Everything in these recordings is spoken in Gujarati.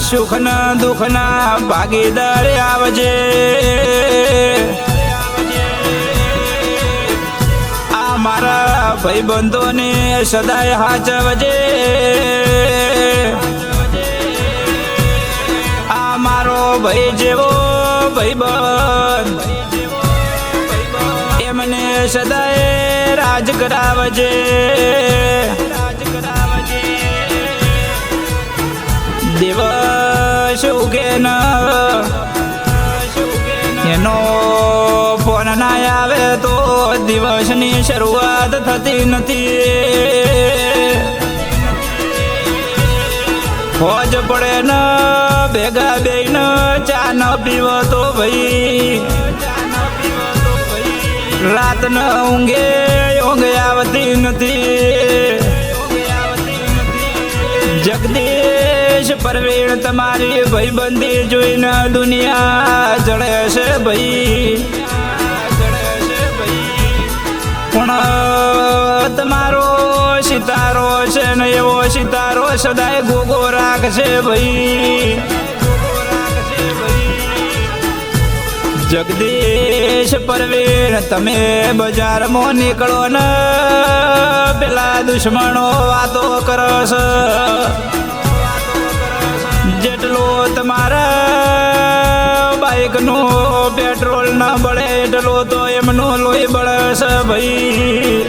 સુખના દુઃખના ભાગીદાર આવજે. આ મારા ભાઈબંધોને સદાય હાચવજે. આ મારો ભાઈ જેવો ભાઈબંધ એમને સદાય રાજ કરાવજે. દિવસની શરૂઆત થતી નથી. ફોજ પડે ન, ભેગા બે ન ચા ન પીવો તો ભાઈ. રાત ન ઊંઘે, ઊંઘ આવતી નથી. જગદીશ પરવીણ તમારી ભાઈબંધી જોઈને દુનિયા જળે છે ભાઈ. પણ તમારો સિતારો છે ને એવો સિતારો સદાય ગોગો રાખશે ભાઈ. જગદીશ પરવીર, તમે બજારમાં નીકળો ને, પેલા દુશ્મનો વાતો કરો છો જેટલો તમારા બાઇકનું પેટ્રોલ ન બળે એટલો તો એમનો લોહી બળશે ભાઈ.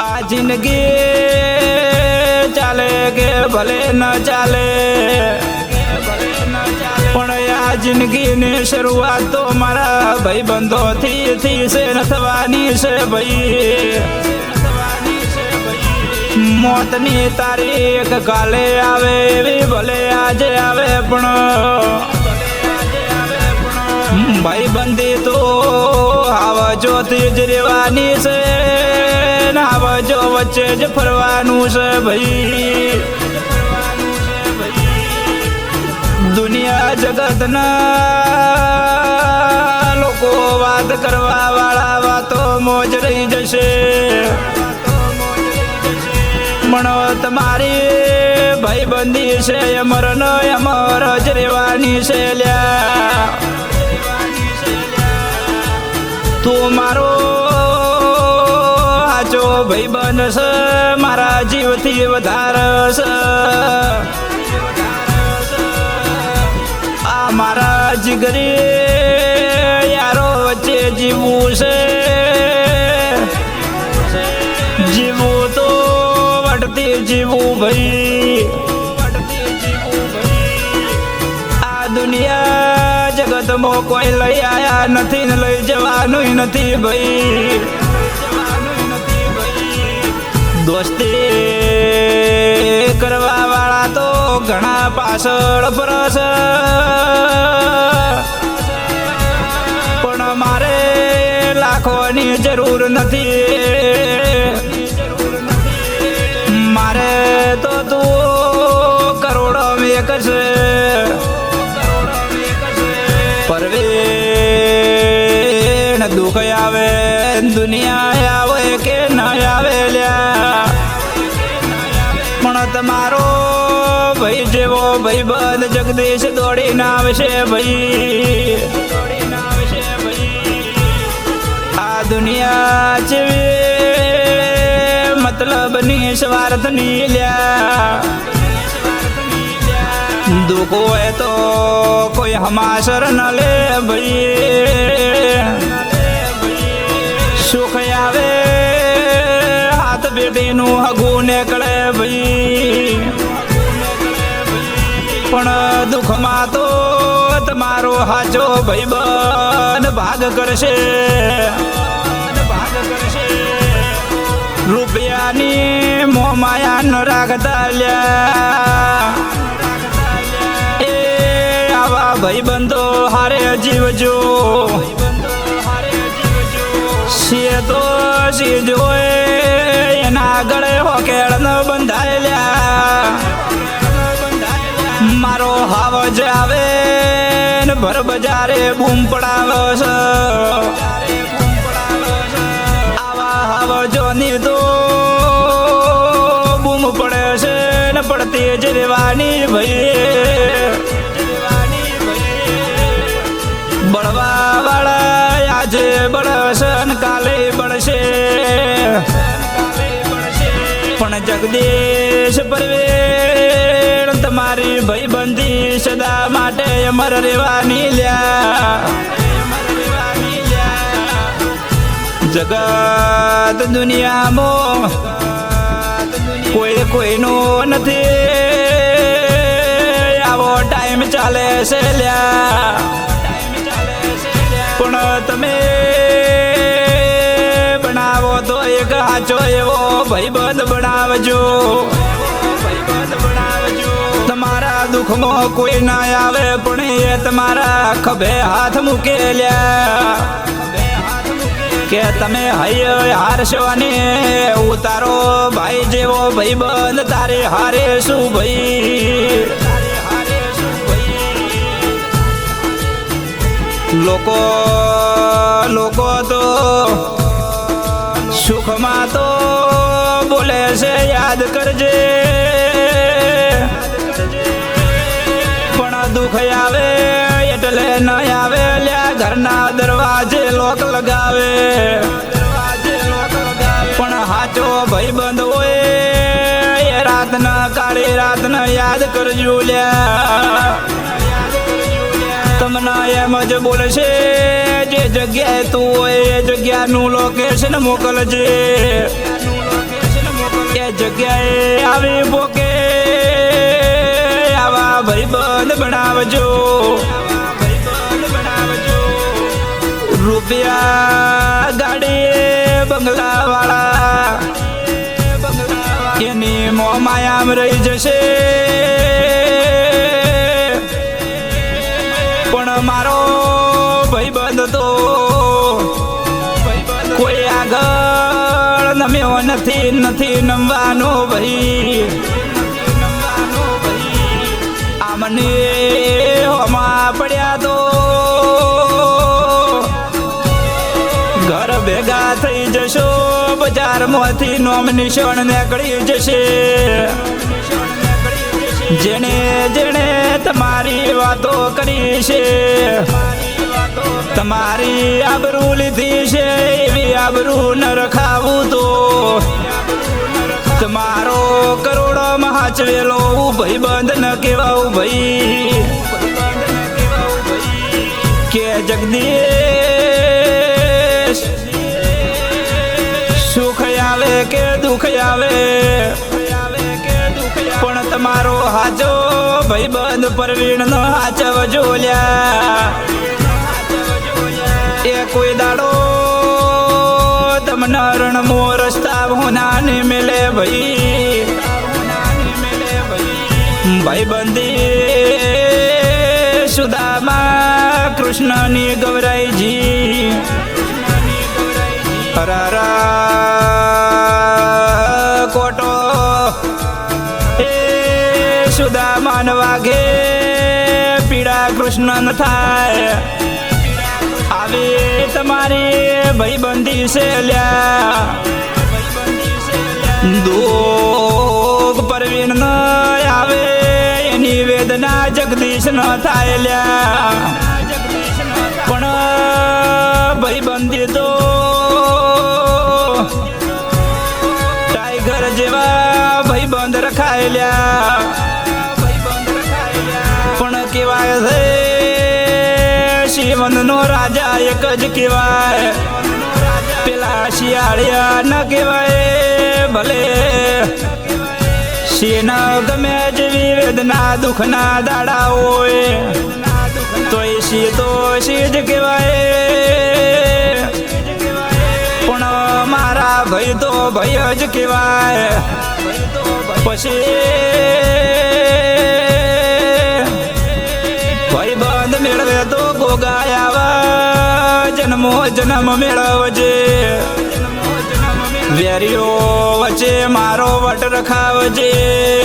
આ જિંદગી ચાલે કે ભલે ન ચાલે. પણ આ જિંદગીની શરૂઆત તો મારા ભાઈ બંધોથી થી છે ન થવાની છે ભાઈ. મોતની તારીખ કાલે આવે એવી ભલે આજે આવે પણ ભાઈ બંધી તો આવજો થી જ રેવાની છે આવા આવજો વચ્ચે જ ફરવાનું છે ભાઈ. દુનિયા જગતના લોકો વાત કરવા વાળા વાતો મોજ રહી જશે. પણ તમારી ભાઈબંધી છે અમર ન અમર જ રહેવાની છે લ્યા. તું મારો આચો ભાઈ છે, મારા જીવથી વધારે છે. આ મારા જીગરી યારો વચ્ચે જીવવું છે. જીવવું તો વટતી જીવવું ભાઈ. જગતમાં કોઈ લઈ આયા નથી ને લઈ જવાનું નથી ભાઈ. દોસ્તી કરવા વાળા તો ઘણા પાછળ પરસ પણ મારે લાખોની જરૂર નથી. તમારો ભાઈ જેવો ભાઈ બંધ જગદીશ દોડીને આવશે ભાઈ. આ દુનિયા જેવી સ્વાર્થ નહીં લ્યા. દુઃખ હોય તો કોઈ હમાસર ન લે ભાઈ. દુઃખમાં તો તમારો હાચો ભાઈબંધ ભાગ કરશે. ભાગ કરશે. રૂપિયાની મોમાયા ન રાખતા લ્યા. એ આવા ભાઈબંધો હારે જીવજો. સિંહ તો સિંહ જોએ ભર બજારે બૂમ પડાવો છે. આવા હાવજોની તો બૂમ પડે છે ને પડતી જ રેવાની ભાઈ. બળવા વાળા આજે બળશે ને કાલે પણ જગદીશ પરવેણ અમર રેવાની લ્યા જગત દુનિયામાં કોઈ કોઈનો નથી આવો ટાઈમ ચાલે છે લ્યા પણ તમે બનાવો તો એક હાચો એવો ભાઈબંધ બનાવજો તમારા દુઃખમાં કોઈ ના આવે, પણ એ તમારા ખભે હાથ મૂકેલ્યા કે તમે હૈય હારશો અને ઉતારો ભાઈ જેવો ભાઈ બંધ તારે હારે શું ભાઈ? લોકો લોકો તો સુખમાં તો બોલે છે, યાદ કરજે. દુઃખ આવે, એટલે ન આવે, લ્યા ઘરના દરવાજે લોક લગાવે. પણ હાચો ભાઈબંધ હોય, એ રાતના કાળી રાતના યાદ કરજો, લ્યા. તમને એમ જ બોલશે, જે જગ્યાએ તું હોય, એ જગ્યાનું લોકેશન મોકલજે. એ જગ્યાએ આવી પોકે ભાઈબંધ બનાવજો. રૂપિયા ગાડી બંગલા વાળા એની મોમાયામ રહી જશે. પણ મારો ભાઈબંધ તો કોઈ આગળ નમ્યો નથી નથી નમવાનો ભાઈ. હોમાં પડ્યા તો. ઘર ભેગા થઈ જશો, બજારમાંથી નોમિનેશન નીકળી જશે. જેણે જેણે તમારી વાતો કરી છે. તમારી આબરૂ લીધી છે, એવી આબરૂ ન રખાવું તો. તમારો કરોડો મહાચવેલો ભાઈ બંધ ન કેવાવું ભાઈ. કે જગદીશ, સુખ આવે કે દુઃખ આવે? પણ તમારો હાજો ભાઈબંધ પરવીણ નો હાચવ જોલ્યા એ કોઈ દાડો તમને રણમો રસ્તા હોના ને મેલે ભાઈ. ભાઈબંધી, સુદામા, કૃષ્ણની ગૌરાઈજી, હરારા, કોટો, એ સુદામાન વાઘે પીડા કૃષ્ણ થાય. આવી તમારી ભાઈબંધી છે લ્યા. દો પરવીણ ન આવે વેદના જગદીશ ન થાય લ્યા. પણ ભાઈબંધી તો ટાઈગર જેવા ભાઈબંધ રખાયેલ્યા પણ કેવાય છે શિવન નો રાજા એક જ કેવાય. પેલા શિયાળિયા ન કેવાય, ભલે શિના ગમે વેદના દુઃખના દાડા હોય. તો એ શી જ કહેવાય. પણ મારા ભય તો ભય જ કહેવાય. પછી ભય બંધ મેળવે તો ગોગાયા જન્મો જન્મ મેળવજે. વેરીઓ વચ્ચે મારો વટ રખાવજે.